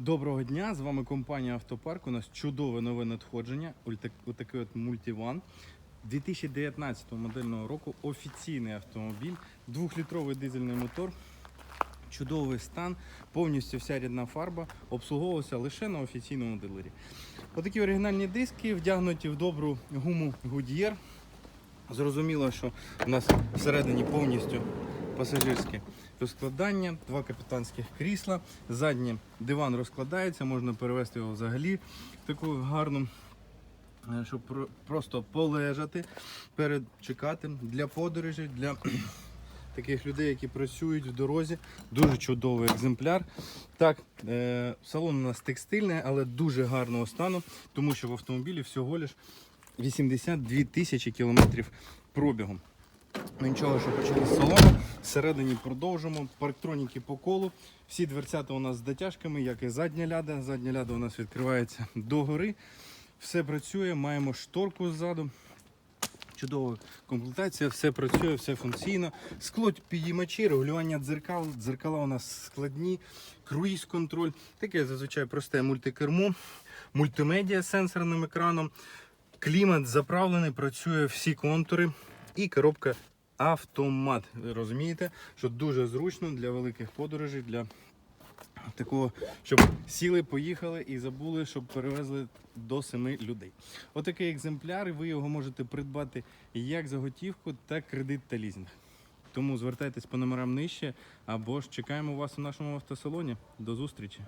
Доброго дня! З вами компанія Автопарк. У нас чудове нове надходження. Отакий от мультиван. 2019 модельного року офіційний автомобіль, двохлітровий дизельний мотор, чудовий стан, повністю вся рідна фарба, обслуговувався лише на офіційному дилері. Отакі оригінальні диски вдягнуті в добру гуму Goodyear. Зрозуміло, що у нас всередині повністю пасажирське розкладання, два капітанських крісла, задній диван розкладається, можна перевести його взагалі в таку гарну, е, щоб просто полежати, перечекати для подорожей, для таких людей, які працюють в дорозі. Дуже чудовий екземпляр. Так, е, салон у нас текстильний, але дуже гарного стану, тому що в автомобілі всього лиш 82 тисячі кілометрів пробігом. Ну нічого, що почали з салону. Всередині продовжимо. Парктроніки по колу. Всі дверцята у нас з дотяжками, як і задня ляда. Задня ляда у нас відкривається догори. Все працює, маємо шторку ззаду. Чудова комплектація, все працює, все функційно. Скло підіймачі, регулювання дзеркал. Дзеркала у нас складні, круїз контроль. Таке зазвичай просте мультикермо, мультимедіа з сенсорним екраном. Клімат заправлений, працює всі контури і коробка автомат. Ви розумієте, що дуже зручно для великих подорожей, для такого, щоб сіли, поїхали і забули, щоб перевезли до семи людей. Отакий екземпляр, ви його можете придбати як за готівку, так кредит та лізинг. Тому звертайтесь по номерам нижче або ж чекаємо вас у нашому автосалоні. До зустрічі!